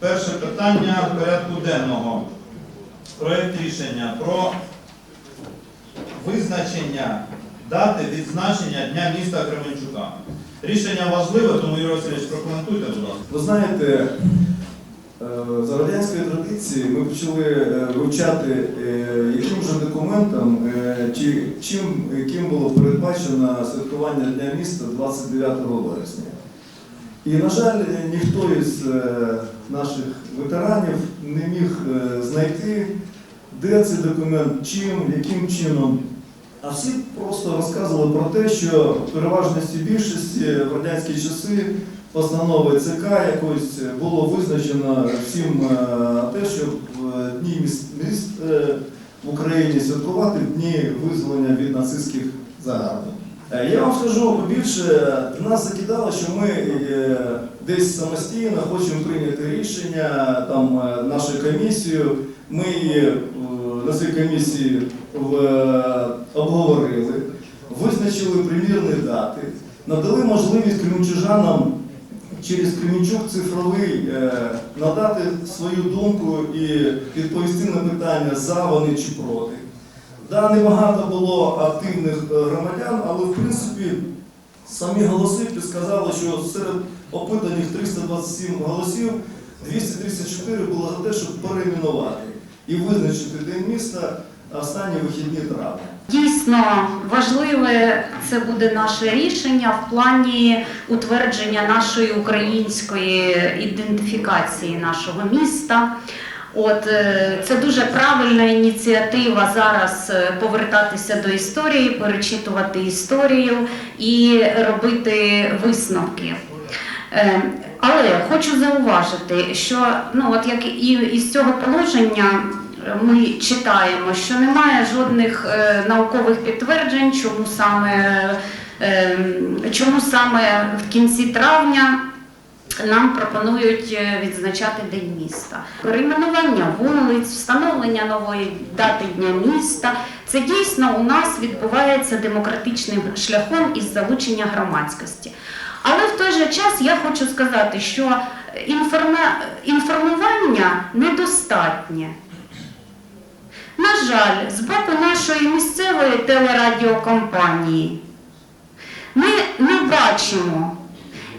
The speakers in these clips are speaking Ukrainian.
Перше питання порядку денного. Проект рішення про визначення дати відзначення Дня міста Кременчука. Рішення важливе, тому Юрій Васильович, прокоментуйте, будь ласка. Ви знаєте, е, за радянської традиції ми почали е, вивчати, е, яким же документом чи чим яким було передбачено святкування Дня міста 29 вересня. І, на жаль, ніхто із е, наших ветеранів не міг е, знайти, де цей документ, чим, яким чином. А всі просто розказували про те, що в переважності більшості в радянські часи постанови ЦК якось було визначено всім е, те, щоб в дні міст, міст е, в Україні святкувати дні визволення від нацистських загарбників. Е, Я вам скажу більше, нас закидало, що ми е, десь самостійно хочемо прийняти рішення, там е, нашу комісію. Ми на цій комісії обговорили, визначили примірні дати, надали можливість кримчужанам через Кремінчук цифровий надати свою думку і відповісти на питання за вони чи проти. Да, небагато було активних е, громадян, але в принципі самі голоси підсказали, що серед опитаних 327 голосів 234 було за те, щоб перейменувати і визначити День міста останні вихідні травня. Дійсно важливе це буде наше рішення в плані утвердження нашої української ідентифікації нашого міста. От е, це дуже правильна ініціатива зараз е, повертатися до історії, перечитувати історію і робити висновки. Е, Але хочу зауважити, що ну от як і із цього положення ми читаємо, що немає жодних наукових підтверджень, чому саме, чому саме в кінці травня нам пропонують е, відзначати День міста. Перейменування вулиць, встановлення нової дати Дня міста. Це дійсно у нас відбувається демократичним шляхом із залучення громадськості. Але в той же час я хочу сказати, що інформа- інформування недостатнє. На жаль, з боку нашої місцевої телерадіокомпанії ми не бачимо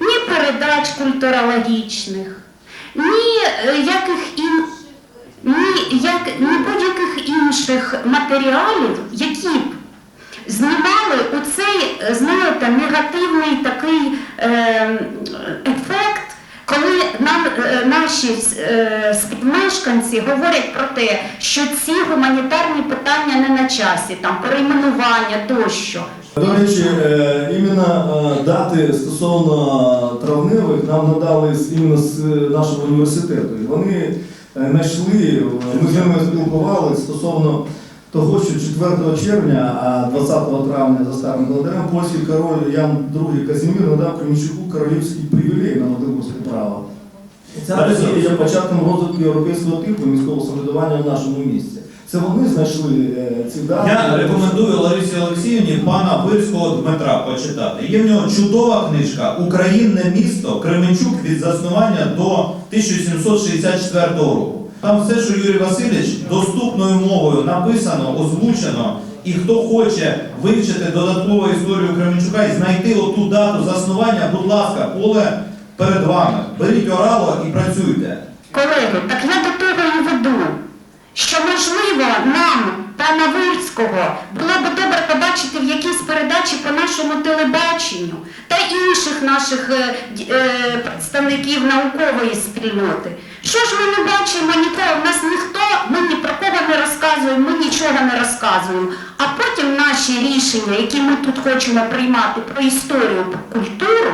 ні передач культурологічних, ні е, яких ін... ні, як... ні будь-яких інших матеріалів, які б знімали оцей, е, знаєте, негативний такий е, ефект, коли нам наші співмешканці говорять про те, що ці гуманітарні питання не на часі, там перейменування тощо. До речі, е, іменно е, дати стосовно травневих нам надали іменно з нашого університету. І вони е, знайшли, ми з ними спілкувалися стосовно того, що 4 червня, а 20 травня за старим календарем польський король Ян II Казімір надав Кремінчуку королівський привілей на Владимирське право. Подія є початком розвитку європейського типу міського самоврядування в нашому місті. Це вони знайшли е, ці дати. Я рекомендую Ларисі Олексіївні пана Бирського Дмитра почитати. Є в нього чудова книжка Українне місто Кременчук від заснування до 1764 року. Там все, що Юрій Васильович доступною мовою написано, озвучено. І хто хоче вивчити додаткову історію Кременчука і знайти оту дату заснування, будь ласка, поле перед вами. Беріть орало і працюйте. Колеги, так я можливо нам, пана Вирського, було б добре побачити в якійсь передачі по нашому телебаченню та інших наших е, е, представників наукової спільноти. Що ж ми не бачимо нікого? В нас ніхто, ми ні про кого не розказуємо, ми нічого не розказуємо. А потім наші рішення, які ми тут хочемо приймати про історію, про культуру,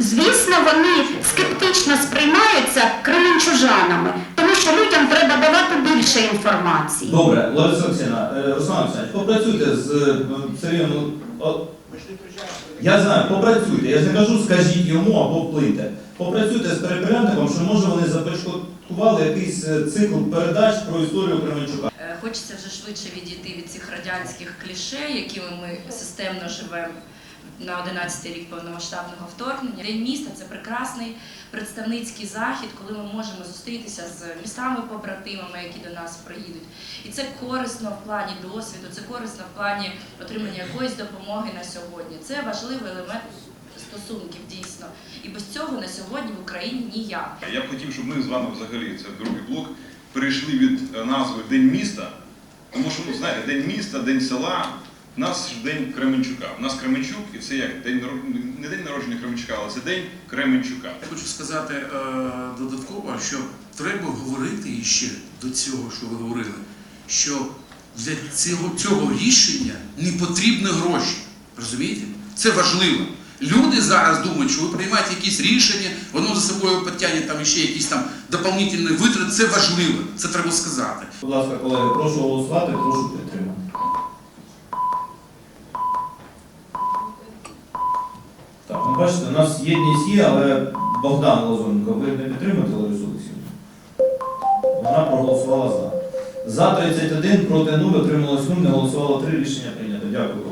Звісно, вони скептично сприймаються кременчужанами, тому що людям треба давати більше інформації. Добре, Лариса Олексійовна, е, Руслан Олексійович, попрацюйте з е, Сергієм. ну, Я знаю, попрацюйте. Я не кажу, скажіть йому або вплиньте. Попрацюйте з перепелянником, що може вони започаткували якийсь е, цикл передач про історію Кременчука. Хочеться вже швидше відійти від цих радянських кліше, якими ми системно живемо на 11-й рік повномасштабного вторгнення. День міста це прекрасний представницький захід, коли ми можемо зустрітися з містами-побратимами, які до нас приїдуть. І це корисно в плані досвіду, це корисно в плані отримання якоїсь допомоги на сьогодні. Це важливий елемент стосунків дійсно. І без цього на сьогодні в Україні ніяк. Я б хотів, щоб ми з вами взагалі, це другий блок, перейшли від назви День міста, тому що, ну, знаєте, День міста, День села, у нас День Кременчука. У нас Кременчук, і це як день не день народження Кременчука, але це День Кременчука. Я хочу сказати е, додатково, що треба говорити іще до цього, що ви говорили, що для цього, цього рішення не потрібні гроші. Розумієте? Це важливо. Люди зараз думають, що ви приймаєте якісь рішення, воно за собою потягне там ще якісь там доповнительні витрати. Це важливо, це треба сказати. Будь ласка, колеги, прошу голосувати, прошу підтримати. Бачите, у нас єдність є, але Богдан Лозонко, ви не підтримуєте Ларису? Вона проголосувала за. За 31, проти 0, отрималось 0, не голосувало 3, рішення прийнято. Дякую.